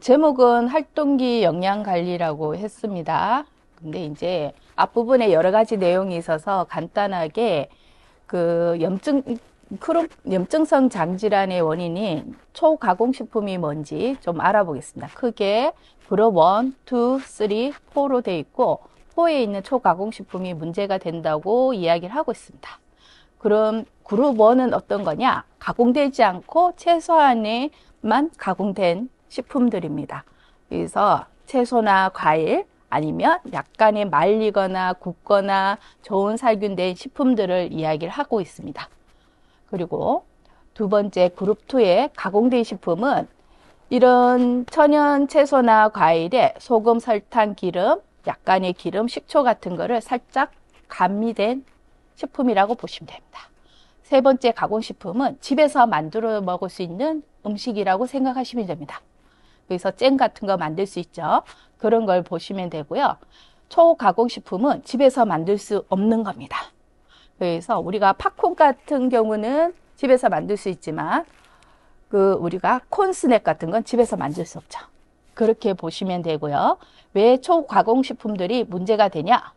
제목은 활동기 영양 관리라고 했습니다. 근데 이제 앞부분에 여러 가지 내용이 있어서 간단하게 그 염증 크로, 염증성 장질환의 원인인 초가공식품이 뭔지 좀 알아보겠습니다. 크게 그룹 1, 2, 3, 4로 돼 있고 4에 있는 초가공식품이 문제가 된다고 이야기를 하고 있습니다. 그럼 그룹 1은 어떤 거냐? 가공되지 않고 최소한에만 가공된 식품들입니다. 그래서 채소나 과일 아니면 약간의 말리거나 굽거나 좋은 살균된 식품들을 이야기를 하고 있습니다. 그리고 두 번째 그룹 2의 가공된 식품은 이런 천연 채소나 과일에 소금, 설탕, 기름, 약간의 기름, 식초 같은 거를 살짝 감미된 식품이라고 보시면 됩니다. 세 번째 가공식품은 집에서 만들어 먹을 수 있는 음식이라고 생각하시면 됩니다. 그래서 잼 같은 거 만들 수 있죠. 그런 걸 보시면 되고요. 초가공식품은 집에서 만들 수 없는 겁니다. 그래서 우리가 팝콘 같은 경우는 집에서 만들 수 있지만 그 우리가 콘 스낵 같은 건 집에서 만들 수 없죠. 그렇게 보시면 되고요. 왜 초가공식품들이 문제가 되냐?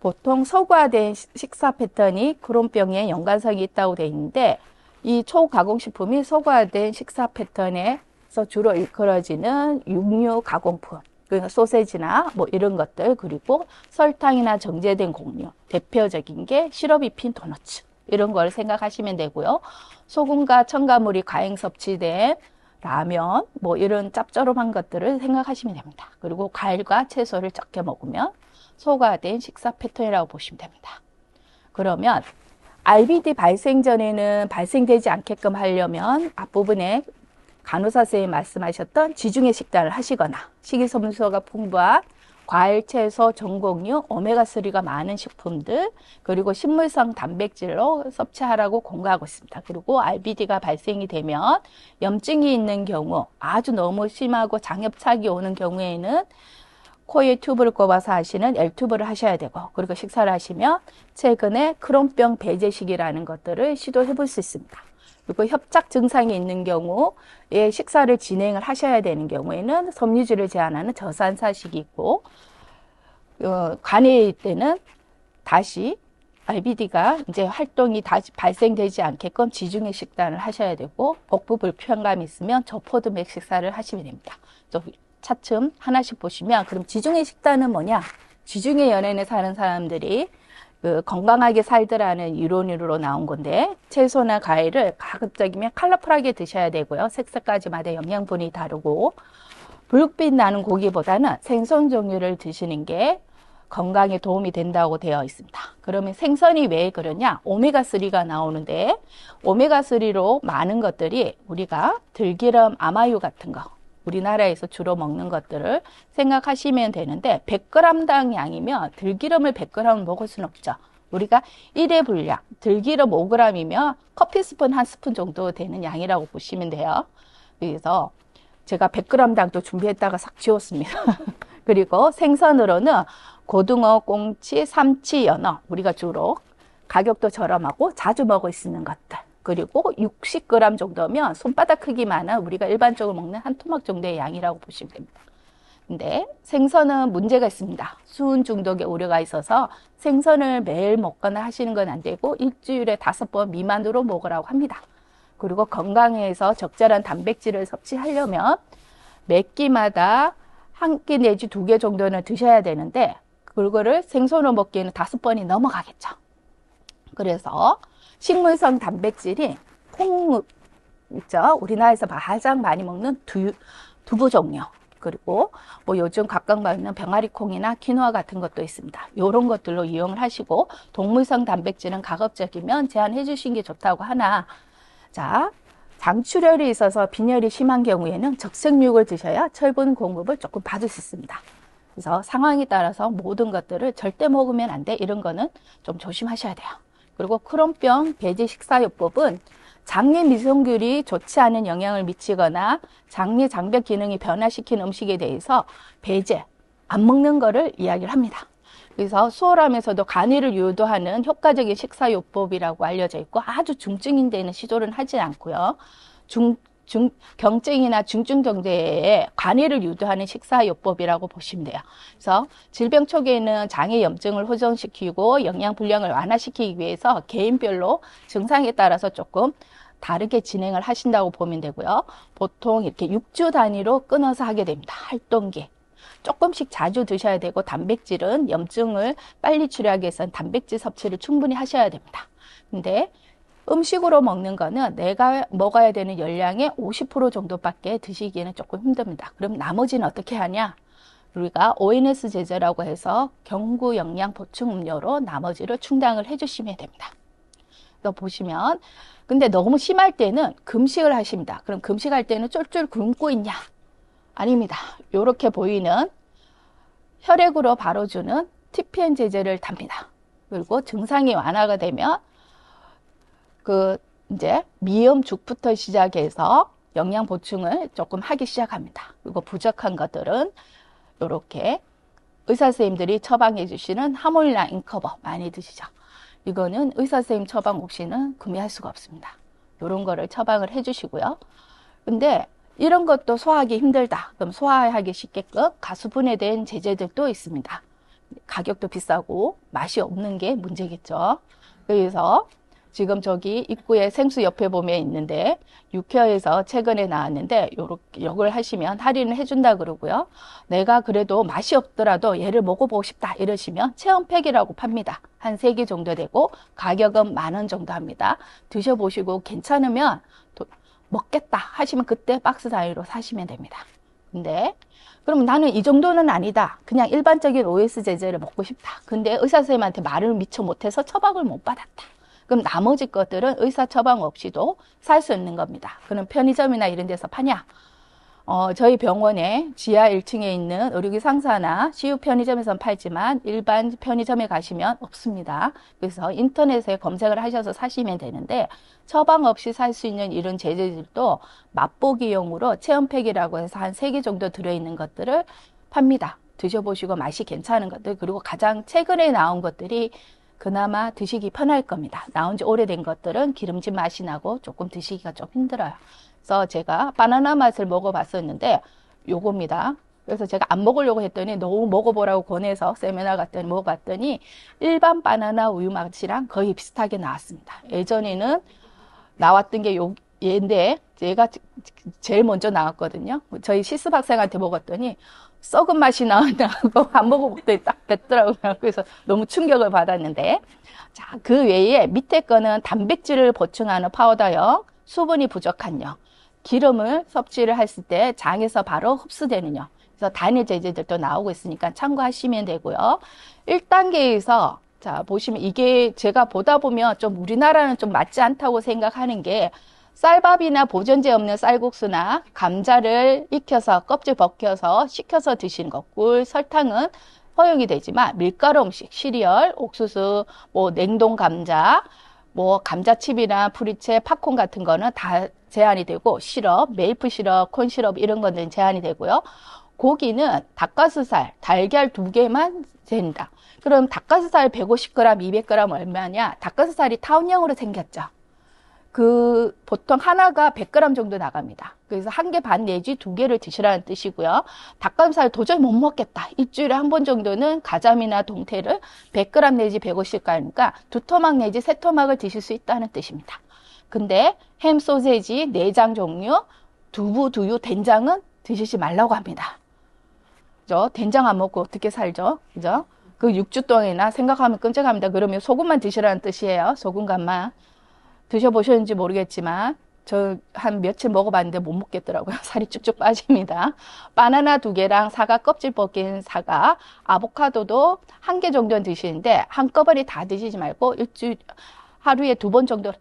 보통 서구화된 식사 패턴이 크론병에 연관성이 있다고 되어 있는데 이 초가공식품이 서구화된 식사 패턴에 서 주로 일컬어지는 육류 가공품 그러니까 소세지나 뭐 이런 것들 그리고 설탕이나 정제된 곡류 대표적인 게 시럽이 핀 도너츠 이런 걸 생각하시면 되고요. 소금과 첨가물이 과잉 섭취된 라면 뭐 이런 짭조름한 것들을 생각하시면 됩니다. 그리고 과일과 채소를 적게 먹으면 소가된 식사 패턴이라고 보시면 됩니다. 그러면 RBD 발생 전에는 발생되지 않게끔 하려면 앞부분에 간호사 선생님이 말씀하셨던 지중해 식단을 하시거나 식이섬유소가 풍부한 과일, 채소, 전곡류, 오메가3가 많은 식품들, 그리고 식물성 단백질로 섭취하라고 공부하고 있습니다. 그리고 RBD가 발생이 되면 염증이 있는 경우, 아주 너무 심하고 장엽착이 오는 경우에는 코에 튜브를 꼽아서 하시는 L튜브를 하셔야 되고, 그리고 식사를 하시면 최근에 크론병 배제식이라는 것들을 시도해 볼 수 있습니다. 그리고 협착 증상이 있는 경우에 식사를 진행을 하셔야 되는 경우에는 섬유질을 제한하는 저산사식이 있고 어, 간의 때는 다시 RBD가 이제 활동이 다시 발생되지 않게끔 지중해 식단을 하셔야 되고 복부 불편감이 있으면 저포드맥 식사를 하시면 됩니다. 좀 차츰 하나씩 보시면 그럼 지중해 식단은 뭐냐? 지중해 연예인에 사는 사람들이 그 건강하게 살더라는 이론으로 나온 건데 채소나 과일을 가급적이면 컬러풀하게 드셔야 되고요. 색깔까지마다 영양분이 다르고 불빛 나는 고기보다는 생선 종류를 드시는 게 건강에 도움이 된다고 되어 있습니다. 그러면 생선이 왜 그러냐? 오메가3가 나오는데 오메가3로 많은 것들이 우리가 들기름, 아마유 같은 거 우리나라에서 주로 먹는 것들을 생각하시면 되는데 100g당 양이면 들기름을 100g 먹을 수는 없죠. 우리가 1회 분량, 들기름 5g이면 커피 스푼 한 스푼 정도 되는 양이라고 보시면 돼요. 그래서 제가 100g당도 준비했다가 싹 지웠습니다. 그리고 생선으로는 고등어, 꽁치, 삼치, 연어 우리가 주로 가격도 저렴하고 자주 먹을 수 있는 것들 그리고 60g 정도면 손바닥 크기만한 우리가 일반적으로 먹는 한 토막 정도의 양이라고 보시면 됩니다. 근데 생선은 문제가 있습니다. 수은 중독에 우려가 있어서 생선을 매일 먹거나 하시는 건 안 되고 일주일에 다섯 번 미만으로 먹으라고 합니다. 그리고 건강해서 적절한 단백질을 섭취하려면 몇 끼마다 한 끼 내지 두 개 정도는 드셔야 되는데 그거를 생선으로 먹기에는 다섯 번이 넘어가겠죠. 그래서 식물성 단백질이 콩 있죠. 우리나라에서 가장 많이 먹는 두, 두부 종류. 그리고 뭐 요즘 각각 먹는 병아리 콩이나 키노아 같은 것도 있습니다. 이런 것들로 이용을 하시고 동물성 단백질은 가급적이면 제한해 주신 게 좋다고 하나 자 장출혈이 있어서 빈혈이 심한 경우에는 적색육을 드셔야 철분 공급을 조금 받을 수 있습니다. 그래서 상황에 따라서 모든 것들을 절대 먹으면 안 돼. 이런 거는 좀 조심하셔야 돼요. 그리고 크론병 배제 식사요법은 장내 미생균이 좋지 않은 영향을 미치거나 장내 장벽 기능이 변화시킨 음식에 대해서 배제, 안 먹는 거를 이야기를 합니다. 그래서 수월함에서도 간이를 유도하는 효과적인 식사요법이라고 알려져 있고 아주 중증인 데는 시도를 하지 않고요. 중, 중, 경증이나 중증 경제에 관해를 유도하는 식사요법이라고 보시면 돼요. 그래서 질병 초기에는 장의 염증을 호전시키고 영양 불량을 완화시키기 위해서 개인별로 증상에 따라서 조금 다르게 진행을 하신다고 보면 되고요. 보통 이렇게 6주 단위로 끊어서 하게 됩니다. 활동기. 조금씩 자주 드셔야 되고 단백질은 염증을 빨리 치료하기 위해서는 단백질 섭취를 충분히 하셔야 됩니다. 근데 음식으로 먹는 거는 내가 먹어야 되는 열량의 50% 정도밖에 드시기에는 조금 힘듭니다. 그럼 나머지는 어떻게 하냐? 우리가 ONS 제제라고 해서 경구 영양 보충 음료로 나머지를 충당을 해주시면 됩니다. 그래서 보시면 근데 너무 심할 때는 금식을 하십니다. 그럼 금식할 때는 쫄쫄 굶고 있냐? 아닙니다. 이렇게 보이는 혈액으로 바로 주는 TPN 제제를 답니다. 그리고 증상이 완화가 되면 그 이제 미음죽부터 시작해서 영양 보충을 조금 하기 시작합니다. 그리고 부족한 것들은 이렇게 의사 선생님들이 처방해 주시는 하모닐라 인커버 많이 드시죠. 이거는 의사 선생님 처방 없이는 구매할 수가 없습니다. 이런 거를 처방을 해 주시고요. 근데 이런 것도 소화하기 힘들다. 그럼 소화하기 쉽게끔 가수분해 된 제제들도 있습니다. 가격도 비싸고 맛이 없는 게 문제겠죠. 그래서 지금 저기 입구에 생수 옆에 보면 있는데 육회에서 최근에 나왔는데 요렇게 요걸 하시면 할인을 해준다 그러고요. 내가 그래도 맛이 없더라도 얘를 먹어보고 싶다 이러시면 체험팩이라고 팝니다. 한 세 개 정도 되고 가격은 만 원 정도 합니다. 드셔보시고 괜찮으면 먹겠다 하시면 그때 박스 단위로 사시면 됩니다. 근데 그럼 나는 이 정도는 아니다. 그냥 일반적인 OS 제제를 먹고 싶다. 근데 의사 선생님한테 말을 미처 못해서 처방을 못 받았다. 그럼 나머지 것들은 의사 처방 없이도 살 수 있는 겁니다. 그럼 편의점이나 이런 데서 파냐? 어, 저희 병원에 지하 1층에 있는 의료기 상사나 CU 편의점에선 팔지만 일반 편의점에 가시면 없습니다. 그래서 인터넷에 검색을 하셔서 사시면 되는데 처방 없이 살 수 있는 이런 제재들도 맛보기용으로 체험팩이라고 해서 한 3개 정도 들어있는 것들을 팝니다. 드셔보시고 맛이 괜찮은 것들 그리고 가장 최근에 나온 것들이 그나마 드시기 편할 겁니다. 나온 지 오래된 것들은 기름진 맛이 나고 조금 드시기가 좀 힘들어요. 그래서 제가 바나나 맛을 먹어봤었는데 요겁니다. 그래서 제가 안 먹으려고 했더니 너무 먹어보라고 권해서 세미나 갔더니 먹어봤더니 일반 바나나 우유 맛이랑 거의 비슷하게 나왔습니다. 예전에는 나왔던 게 요, 얘인데 얘가 제일 먼저 나왔거든요. 저희 실습 학생한테 먹었더니 썩은 맛이 나온다고 안 먹어봤더니 딱 뱉더라고요. 그래서 너무 충격을 받았는데 자, 그 외에 밑에 거는 단백질을 보충하는 파우더형, 수분이 부족한 형, 기름을 섭취를 했을 때 장에서 바로 흡수되는 형. 그래서 단일 제제들도 나오고 있으니까 참고하시면 되고요. 1단계에서 자, 보시면 이게 제가 보다 보면 좀 우리나라는 좀 맞지 않다고 생각하는 게 쌀밥이나 보존제 없는 쌀국수나 감자를 익혀서 껍질 벗겨서 식혀서 드시는 것, 꿀, 설탕은 허용이 되지만 밀가루 음식, 시리얼, 옥수수, 뭐 냉동 감자, 뭐 감자칩이나 프리채, 팝콘 같은 거는 다 제한이 되고 시럽, 메이플 시럽, 콘 시럽 이런 것들은 제한이 되고요. 고기는 닭가슴살, 달걀 두 개만 된다. 그럼 닭가슴살 150g, 200g 얼마냐? 닭가슴살이 타운형으로 생겼죠. 그 보통 하나가 100g 정도 나갑니다. 그래서 한 개 반 내지 두 개를 드시라는 뜻이고요. 닭가슴살 도저히 못 먹겠다. 일주일에 한 번 정도는 가자미나 동태를 100g 내지 150g이니까 두 토막 내지 세 토막을 드실 수 있다는 뜻입니다. 근데 햄, 소세지, 내장 종류, 두부, 두유, 된장은 드시지 말라고 합니다. 그죠? 된장 안 먹고 어떻게 살죠? 그죠? 그 6주 동안이나 생각하면 끔찍합니다. 그러면 소금만 드시라는 뜻이에요. 소금 간만. 드셔보셨는지 모르겠지만 저 한 며칠 먹어봤는데 못 먹겠더라고요. 살이 쭉쭉 빠집니다. 바나나 두 개랑 사과 껍질 벗긴 사과, 아보카도도 한 개 정도는 드시는데 한꺼번에 다 드시지 말고 일주일 하루에 두 번 정도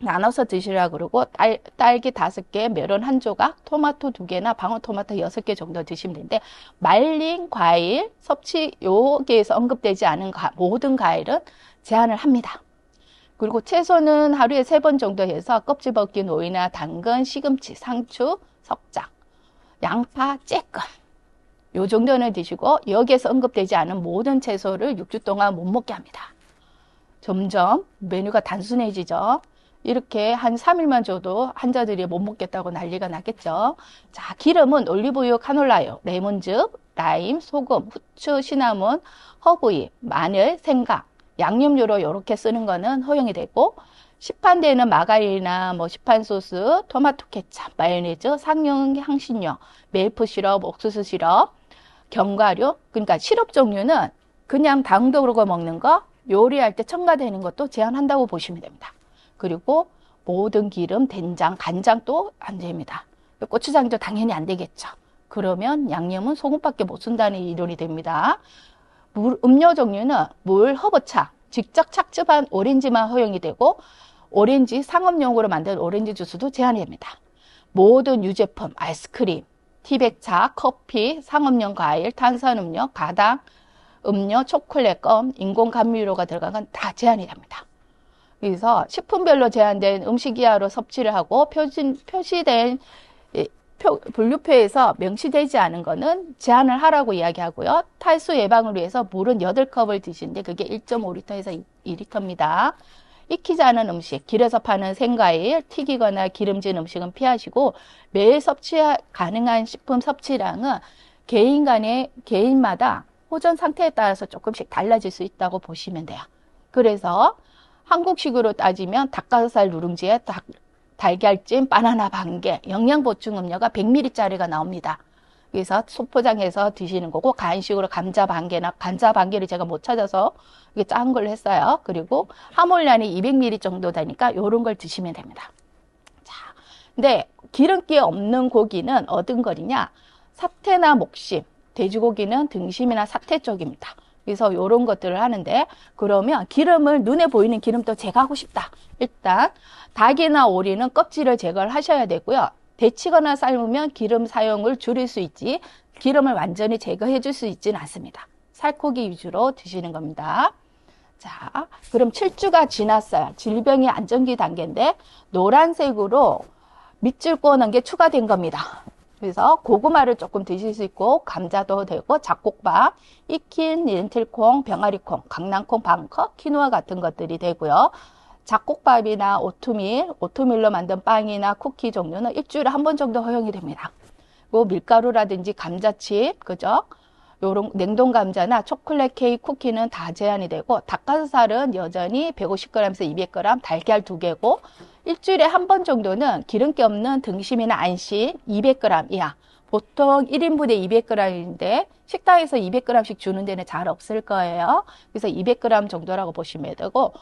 나눠서 드시라 그러고 딸, 딸기 다섯 개, 메론 한 조각, 토마토 두 개나 방울토마토 여섯 개 정도 드시면 되는데 말린 과일 섭취 여기에서 언급되지 않은 가, 모든 과일은 제한을 합니다. 그리고 채소는 하루에 세 번 정도 해서 껍질 벗긴 오이나 당근, 시금치, 상추, 석장, 양파, 쬐끔 요 정도는 드시고 여기에서 언급되지 않은 모든 채소를 6주 동안 못 먹게 합니다. 점점 메뉴가 단순해지죠. 이렇게 한 3일만 줘도 환자들이 못 먹겠다고 난리가 났겠죠. 자, 기름은 올리브유, 카놀라유, 레몬즙, 라임, 소금, 후추, 시나몬, 허브잎, 마늘, 생강, 양념류로 이렇게 쓰는 거는 허용이 되고 시판되는 마가린이나 뭐 시판 소스, 토마토 케찹, 마요네즈, 상용 향신료, 메이플 시럽, 옥수수 시럽, 견과류, 그러니까 시럽 종류는 그냥 당도로 먹는 거 요리할 때 첨가되는 것도 제한한다고 보시면 됩니다. 그리고 모든 기름, 된장, 간장도 안 됩니다. 고추장도 당연히 안 되겠죠. 그러면 양념은 소금밖에 못 쓴다는 이론이 됩니다. 물, 음료 종류는 물, 허브차, 직접 착즙한 오렌지만 허용이 되고 오렌지 상업용으로 만든 오렌지 주스도 제한이 됩니다. 모든 유제품, 아이스크림, 티백차, 커피, 상업용 과일, 탄산음료, 가당, 음료, 초콜릿, 껌, 인공 감미료가 들어간 건 다 제한이 됩니다. 그래서 식품별로 제한된 음식 이하로 섭취를 하고 표시, 표시된 표, 분류표에서 명시되지 않은 거는 제한을 하라고 이야기하고요. 탈수 예방을 위해서 물은 8컵을 드시는데 그게 1.5리터에서 2리터입니다. 익히지 않은 음식, 길에서 파는 생과일, 튀기거나 기름진 음식은 피하시고 매일 섭취 가능한 식품 섭취량은 개인 간의 개인마다 호전 상태에 따라서 조금씩 달라질 수 있다고 보시면 돼요. 그래서 한국식으로 따지면 닭가슴살 누룽지에 닭, 달걀찜, 바나나 반 개, 영양 보충 음료가 100ml짜리가 나옵니다. 그래서 소포장해서 드시는 거고 간식으로 감자 반 개나 감자 반 개를 제가 못 찾아서 이게 작은 걸로 했어요. 그리고 하몰란이 200ml 정도 되니까 이런 걸 드시면 됩니다. 자, 근데 기름기 없는 고기는 어떤 거리냐? 사태나 목심, 돼지고기는 등심이나 사태 쪽입니다. 그래서 이런 것들을 하는데 그러면 기름을 눈에 보이는 기름도 제거하고 싶다. 일단 닭이나 오리는 껍질을 제거를 하셔야 되고요. 데치거나 삶으면 기름 사용을 줄일 수 있지 기름을 완전히 제거해 줄 수 있지는 않습니다. 살코기 위주로 드시는 겁니다. 자, 그럼 7주가 지났어요. 질병이 안정기 단계인데 노란색으로 밑줄 꼬는 게 추가된 겁니다. 그래서 고구마를 조금 드실 수 있고 감자도 되고 잡곡밥, 익힌 렌틸콩, 병아리콩, 강낭콩, 방커, 키누아 같은 것들이 되고요. 잡곡밥이나 오트밀, 오트밀로 만든 빵이나 쿠키 종류는 일주일에 한 번 정도 허용이 됩니다. 뭐 밀가루라든지 감자칩, 그죠? 요런 냉동 감자나 초콜릿 케이크 쿠키는 다 제한이 되고 닭가슴살은 여전히 150g에서 200g, 달걀 두 개고 일주일에 한 번 정도는 기름기 없는 등심이나 안심 200g 이하. 보통 1인분에 200g인데 식당에서 200g씩 주는 데는 잘 없을 거예요. 그래서 200g 정도라고 보시면 되고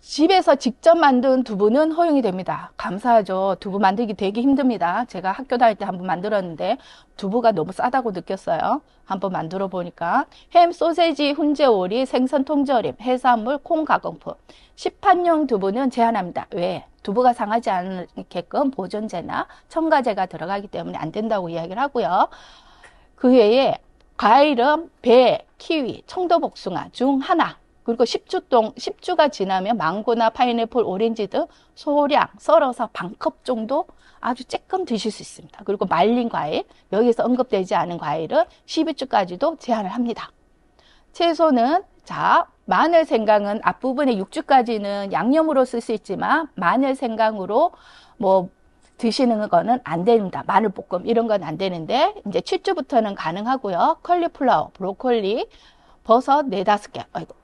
집에서 직접 만든 두부는 허용이 됩니다. 감사하죠. 두부 만들기 되게 힘듭니다. 제가 학교 다닐 때 한번 만들었는데 두부가 너무 싸다고 느꼈어요. 한번 만들어 보니까 햄, 소세지, 훈제 오리, 생선 통조림, 해산물, 콩 가공품. 시판용 두부는 제한합니다. 왜? 두부가 상하지 않게끔 보존제나 첨가제가 들어가기 때문에 안 된다고 이야기를 하고요. 그 외에 과일은 배, 키위, 청도복숭아 중 하나 그리고 10주 동 10주가 지나면 망고나 파인애플, 오렌지 등 소량 썰어서 반컵 정도 아주 쬐끔 드실 수 있습니다. 그리고 말린 과일, 여기서 언급되지 않은 과일은 12주까지도 제한을 합니다. 채소는 자, 마늘 생강은 앞부분에 6주까지는 양념으로 쓸 수 있지만 마늘 생강으로 뭐 드시는 거는 안 됩니다. 마늘 볶음 이런 건 안 되는데 이제 7주부터는 가능하고요. 컬리플라워, 브로콜리, 버섯 4, 5개. 아이고.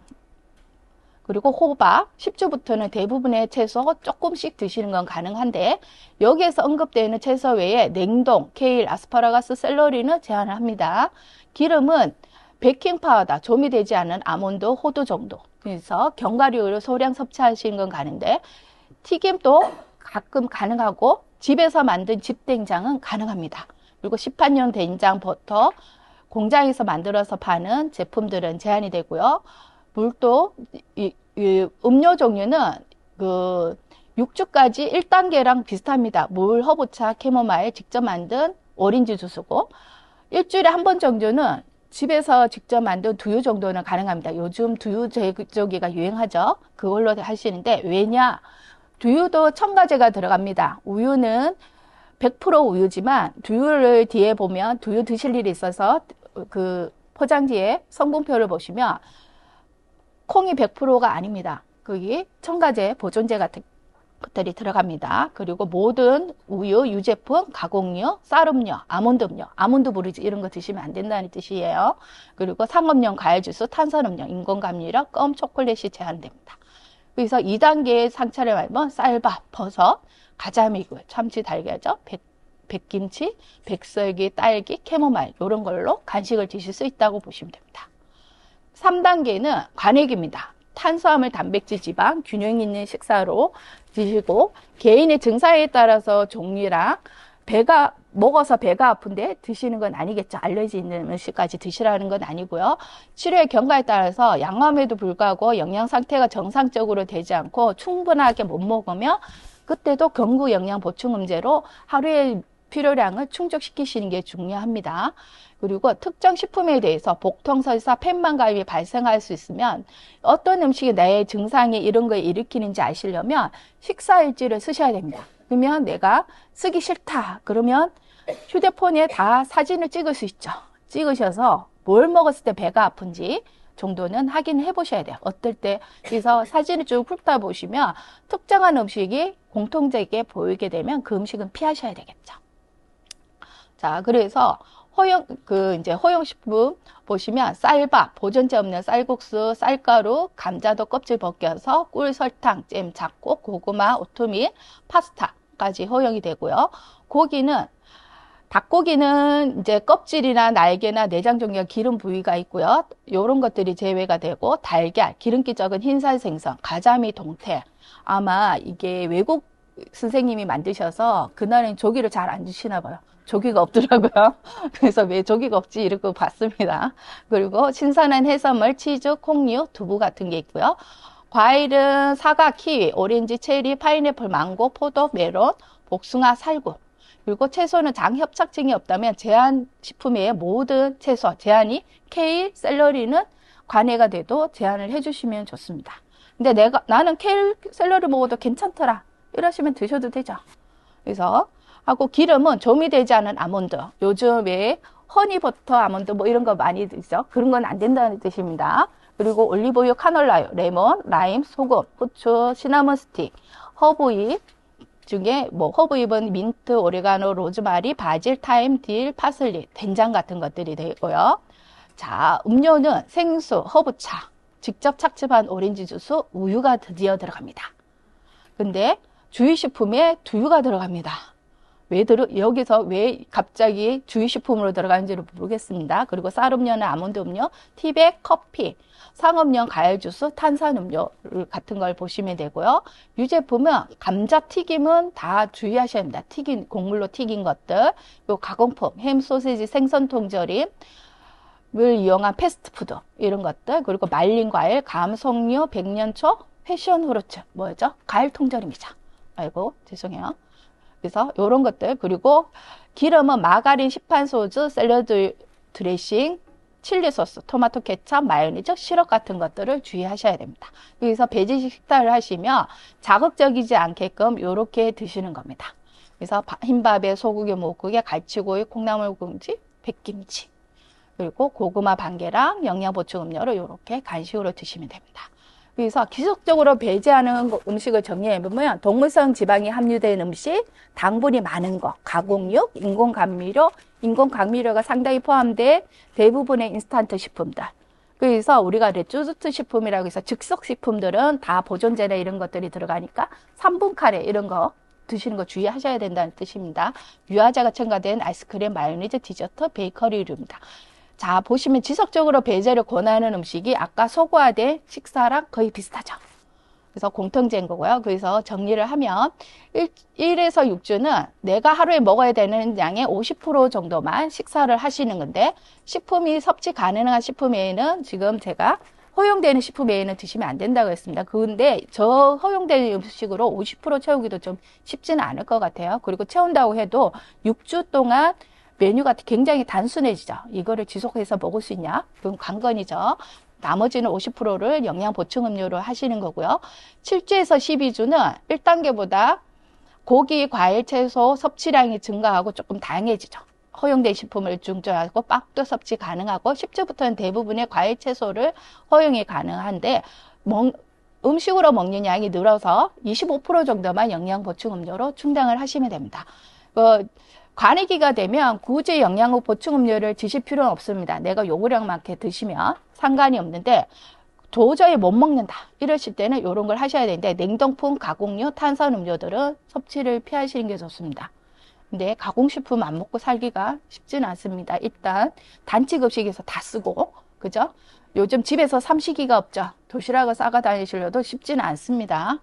그리고 호박 10주부터는 대부분의 채소 조금씩 드시는 건 가능한데 여기에서 언급되는 채소 외에 냉동, 케일, 아스파라가스, 샐러리는 제한을 합니다. 기름은 베이킹 파우더, 조미 되지 않은 아몬드, 호두 정도. 그래서 견과류를 소량 섭취하시는 건 가는데 튀김도 가끔 가능하고 집에서 만든 집 된장은 가능합니다. 그리고 시판용 된장, 버터, 공장에서 만들어서 파는 제품들은 제한이 되고요. 물도 이, 이 음료 종류는 그 6주까지 1단계랑 비슷합니다. 물, 허브차, 캐모마일 직접 만든 오렌지 주스고 일주일에 한 번 정도는 집에서 직접 만든 두유 정도는 가능합니다. 요즘 두유 제조기가 유행하죠. 그걸로 하시는데 왜냐? 두유도 첨가제가 들어갑니다. 우유는 100% 우유지만 두유를 뒤에 보면 두유 드실 일이 있어서 그 포장지에 성분표를 보시면 콩이 100%가 아닙니다. 거기 첨가제, 보존제 같은 것들이 들어갑니다. 그리고 모든 우유, 유제품, 가공유, 쌀음료, 아몬드음료, 아몬드 브리즈 이런 거 드시면 안 된다는 뜻이에요. 그리고 상업용 과일 주스, 탄산음료, 인공감미료, 껌, 초콜릿이 제한됩니다. 그래서 2단계의 상차를 말면 쌀밥, 버섯, 가자미굴, 참치, 달걀젓, 백, 백김치, 백설기, 딸기, 캐모마일 이런 걸로 간식을 드실 수 있다고 보시면 됩니다. 3단계는 관액입니다. 탄수화물, 단백질, 지방, 균형 있는 식사로 드시고 개인의 증상에 따라서 종류랑 배가 먹어서 배가 아픈데 드시는 건 아니겠죠. 알레르기 있는 음식까지 드시라는 건 아니고요. 치료의 경과에 따라서 양암에도 불구하고 영양 상태가 정상적으로 되지 않고 충분하게 못 먹으면 그때도 경구 영양 보충 음제로 하루에 필요량을 충족시키시는 게 중요합니다. 그리고 특정 식품에 대해서 복통, 설사, 폐만감이 발생할 수 있으면 어떤 음식이 내 증상이 이런 걸 일으키는지 아시려면 식사 일지를 쓰셔야 됩니다. 그러면 내가 쓰기 싫다. 그러면 휴대폰에 다 사진을 찍을 수 있죠. 찍으셔서 뭘 먹었을 때 배가 아픈지 정도는 확인해 보셔야 돼요. 어떨 때 그래서 사진을 쭉 훑다 보시면 특정한 음식이 공통되게 보이게 되면 그 음식은 피하셔야 되겠죠. 자, 그래서 허용 그 이제 허용식품 보시면 쌀밥, 보존제 없는 쌀국수, 쌀가루, 감자도 껍질 벗겨서 꿀, 설탕, 잼, 잡곡, 고구마, 오트밀, 파스타까지 허용이 되고요. 고기는 닭고기는 이제 껍질이나 날개나 내장 종류가 기름 부위가 있고요. 이런 것들이 제외가 되고 달걀, 기름기 적은 흰살 생선, 가자미, 동태. 아마 이게 외국 선생님이 만드셔서 그날은 조기를 잘안 주시나 봐요. 조기가 없더라고요. 그래서 왜 조기가 없지 이러고 봤습니다. 그리고 신선한 해산물, 치즈, 콩류, 두부 같은 게 있고요. 과일은 사과, 키위, 오렌지, 체리, 파인애플, 망고, 포도, 메론, 복숭아, 살구. 그리고 채소는 장 협착증이 없다면 제한 식품의 모든 채소, 제한이 케일, 샐러리는 관해가 돼도 제한을 해주시면 좋습니다. 근데 내가 나는 케일, 샐러리 먹어도 괜찮더라. 이러시면 드셔도 되죠. 그래서 하고 기름은 조미 되지 않은 아몬드. 요즘에 허니버터 아몬드 뭐 이런 거 많이 드죠. 그런 건 안 된다는 뜻입니다. 그리고 올리브유, 카놀라유, 레몬, 라임, 소금, 후추, 시나몬 스틱, 허브잎 중에 뭐 허브잎은 민트, 오레가노, 로즈마리, 바질, 타임, 딜, 파슬리, 된장 같은 것들이 되고요. 자, 음료는 생수, 허브차, 직접 착즙한 오렌지 주스, 우유가 드디어 들어갑니다. 근데 주의식품에 두유가 들어갑니다. 왜 들어, 여기서 왜 갑자기 주의식품으로 들어가는지를 모르겠습니다. 그리고 쌀음료나 아몬드 음료, 티백, 커피, 상업용 과일 주스, 탄산음료 같은 걸 보시면 되고요. 유제품은 감자 튀김은 다 주의하셔야 합니다. 튀긴 곡물로 튀긴 것들, 요 가공품, 햄, 소세지, 생선 통조림, 을 이용한 패스트푸드 이런 것들 그리고 말린 과일, 감송류, 백년초, 패션 후르츠 뭐죠? 과일 통조림이죠. 아이고 죄송해요. 그래서 이런 것들 그리고 기름은 마가린, 시판 소주, 샐러드 드레싱, 칠리 소스, 토마토 케첩, 마요네즈, 시럽 같은 것들을 주의하셔야 됩니다. 여기서 배지식 식단을 하시면 자극적이지 않게끔 이렇게 드시는 겁니다. 그래서 흰밥에 소고기, 목국에 갈치고기, 콩나물 콩지, 백김치 그리고 고구마 반개랑 영양 보충 음료를 이렇게 간식으로 드시면 됩니다. 그래서 기술적으로 배제하는 음식을 정리해보면 동물성 지방이 함유된 음식, 당분이 많은 것, 가공육, 인공감미료, 인공감미료가 상당히 포함된 대부분의 인스턴트 식품들. 그래서 우리가 레주스트 식품이라고 해서 즉석 식품들은 다 보존제나 이런 것들이 들어가니까 3분 카레 이런 거 드시는 거 주의하셔야 된다는 뜻입니다. 유화자가 첨가된 아이스크림, 마요네즈, 디저트, 베이커리류입니다. 자, 보시면 지속적으로 배제를 권하는 음식이 아까 소고화된 식사랑 거의 비슷하죠. 그래서 공통된 거고요. 그래서 정리를 하면 1, 1에서 6주는 내가 하루에 먹어야 되는 양의 50% 정도만 식사를 하시는 건데 식품이 섭취 가능한 식품에는 지금 제가 허용되는 식품 외에는 드시면 안 된다고 했습니다. 그런데 저 허용되는 음식으로 50% 채우기도 좀 쉽지는 않을 것 같아요. 그리고 채운다고 해도 6주 동안 메뉴가 굉장히 단순해지죠. 이거를 지속해서 먹을 수 있냐? 그럼 관건이죠. 나머지는 50%를 영양 보충 음료로 하시는 거고요. 7주에서 12주는 1단계보다 고기, 과일, 채소 섭취량이 증가하고 조금 다양해지죠. 허용된 식품을 중조하고 빵도 섭취 가능하고 10주부터는 대부분의 과일, 채소를 허용이 가능한데 음식으로 먹는 양이 늘어서 25% 정도만 영양 보충 음료로 충당을 하시면 됩니다. 그 관리기가 되면 굳이 영양소 보충 음료를 드실 필요는 없습니다. 내가 요구량만큼 드시면 상관이 없는데 도저히 못 먹는다 이러실 때는 이런 걸 하셔야 되는데 냉동품, 가공류, 탄산 음료들은 섭취를 피하시는 게 좋습니다. 근데 가공식품 안 먹고 살기가 쉽지는 않습니다. 일단 단체급식에서 다 쓰고 그죠? 요즘 집에서 삼시기가 없죠. 도시락을 싸가 다니시려도 쉽지는 않습니다.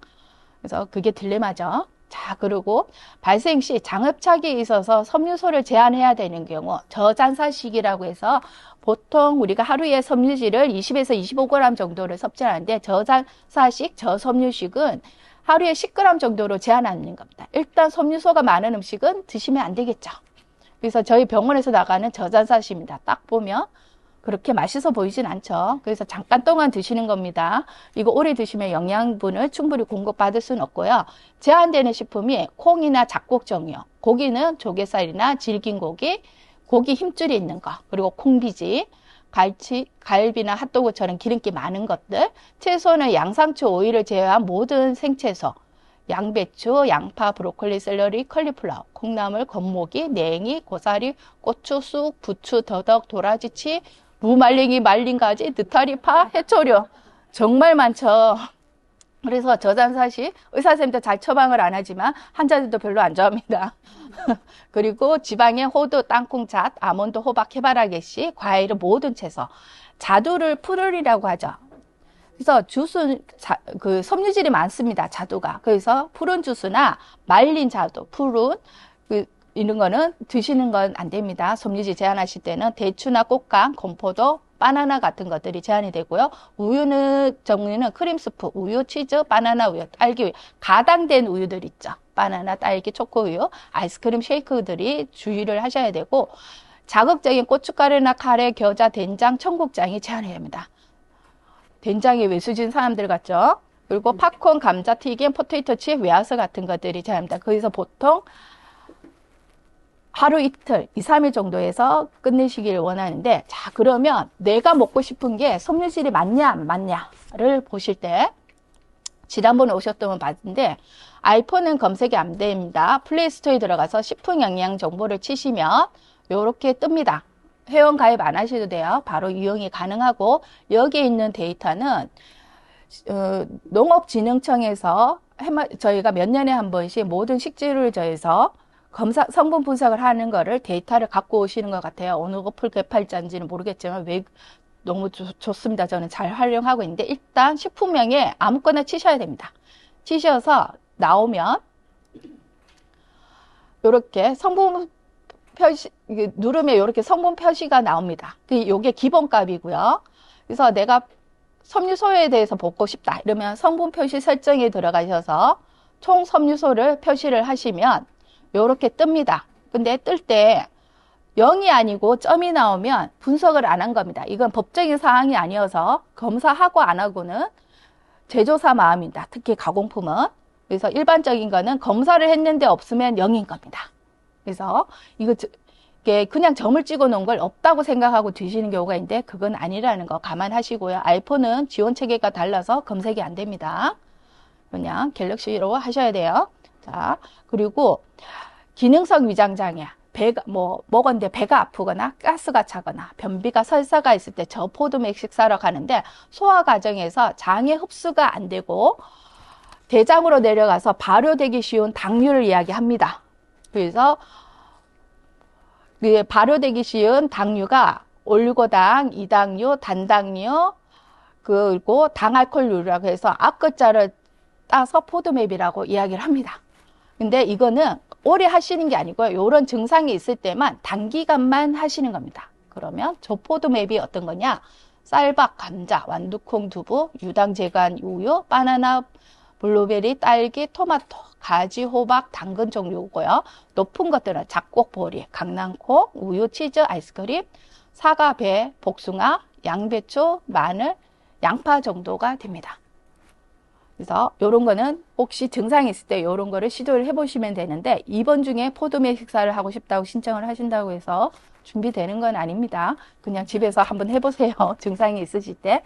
그래서 그게 딜레마죠. 자, 그리고 발생 시 장흡착이 있어서 섬유소를 제한해야 되는 경우 저잔사식이라고 해서 보통 우리가 하루에 섬유질을 20에서 25g 정도를 섭취하는데 저잔사식, 저섬유식은 하루에 10g 정도로 제한하는 겁니다. 일단 섬유소가 많은 음식은 드시면 안 되겠죠. 그래서 저희 병원에서 나가는 저잔사식입니다. 딱 보면 그렇게 맛있어 보이진 않죠. 그래서 잠깐 동안 드시는 겁니다. 이거 오래 드시면 영양분을 충분히 공급받을 수는 없고요. 제한되는 식품이 콩이나 잡곡종류, 고기는 조개살이나 질긴 고기, 고기 힘줄이 있는 거, 그리고 콩비지, 갈치, 갈비나 핫도그처럼 기름기 많은 것들, 채소는 양상추, 오이를 제외한 모든 생채소, 양배추, 양파, 브로콜리, 샐러리, 컬리플라워, 콩나물, 건모기, 냉이, 고사리, 고추, 쑥, 부추, 더덕, 도라지치, 무말랭이, 말린 가지, 느타리파, 해초류 정말 많죠. 그래서 저잔사시 의사 선생님도 잘 처방을 안 하지만 환자들도 별로 안 좋아합니다. 그리고 지방에 호두, 땅콩, 잣, 아몬드, 호박, 해바라기씨, 과일은 모든 채소, 자두를 푸른이라고 하죠. 그래서 주스 자, 그 섬유질이 많습니다. 자두가. 그래서 푸른 주스나 말린 자두, 푸른 그 이런 거는 드시는 건 안 됩니다. 섬유질 제한하실 때는 대추나 꽃감, 건포도, 바나나 같은 것들이 제한이 되고요. 우유는 종류는 크림 스프, 우유, 치즈, 바나나 우유, 딸기 우유, 가당된 우유들 있죠. 바나나, 딸기, 초코 우유, 아이스크림 쉐이크들이 주의를 하셔야 되고 자극적인 고춧가루나 카레, 겨자, 된장, 청국장이 제한이 됩니다. 된장이 외수진 사람들 같죠? 그리고 팝콘, 감자 튀김, 포테이토 칩, 웨하스 같은 것들이 제한입니다. 거기서 보통 하루 이틀, 2, 3일 정도에서 끝내시길 원하는데, 자, 그러면 내가 먹고 싶은 게 섬유질이 맞냐, 안 맞냐를 보실 때, 지난번에 오셨던 분 봤는데, 아이폰은 검색이 안 됩니다. 플레이스토어에 들어가서 식품 영양 정보를 치시면, 요렇게 뜹니다. 회원 가입 안 하셔도 돼요. 바로 이용이 가능하고, 여기에 있는 데이터는, 어, 농업진흥청에서 해마, 저희가 몇 년에 한 번씩 모든 식재료를 저에서 검사, 성분 분석을 하는 거를 데이터를 갖고 오시는 것 같아요. 어느 거 풀개팔자인지는 모르겠지만 왜 너무 좋, 좋습니다. 저는 잘 활용하고 있는데 일단 식품명에 아무거나 치셔야 됩니다. 치셔서 나오면 이렇게 성분 표시 누르면 이렇게 성분 표시가 나옵니다. 이게 기본값이고요. 그래서 내가 섬유소에 대해서 보고 싶다 이러면 성분 표시 설정에 들어가셔서 총 섬유소를 표시를 하시면 요렇게 뜹니다. 근데 뜰 때 0이 아니고 점이 나오면 분석을 안 한 겁니다. 이건 법적인 사항이 아니어서 검사하고 안 하고는 제조사 마음입니다. 특히 가공품은. 그래서 일반적인 거는 검사를 했는데 없으면 0인 겁니다. 그래서 이거 그냥 점을 찍어 놓은 걸 없다고 생각하고 드시는 경우가 있는데 그건 아니라는 거 감안하시고요. 아이폰은 지원 체계가 달라서 검색이 안 됩니다. 그냥 갤럭시로 하셔야 돼요. 자, 그리고 기능성 위장장애, 배가 뭐 먹었는데 배가 아프거나 가스가 차거나 변비가 설사가 있을 때 저포도맥 식사로 가는데 소화 과정에서 장의 흡수가 안 되고 대장으로 내려가서 발효되기 쉬운 당류를 이야기합니다. 그래서 그 발효되기 쉬운 당류가 올고당, 이당류, 단당류, 그리고 당알콜류라고 해서 앞 글자를 따서 포도맵이라고 이야기를 합니다. 근데 이거는 오래 하시는 게 아니고요. 이런 증상이 있을 때만 단기간만 하시는 겁니다. 그러면 저포도 맵이 어떤 거냐? 쌀밥, 감자, 완두콩, 두부, 유당제간, 우유, 바나나, 블루베리, 딸기, 토마토, 가지, 호박, 당근 종류고요. 높은 것들은 잡곡, 보리, 강낭콩, 우유, 치즈, 아이스크림, 사과, 배, 복숭아, 양배추, 마늘, 양파 정도가 됩니다. 그래서 이런 거는 혹시 증상이 있을 때 이런 거를 시도를 해보시면 되는데 이번 중에 포도매 식사를 하고 싶다고 신청을 하신다고 해서 준비되는 건 아닙니다. 그냥 집에서 한번 해보세요. 증상이 있으실 때.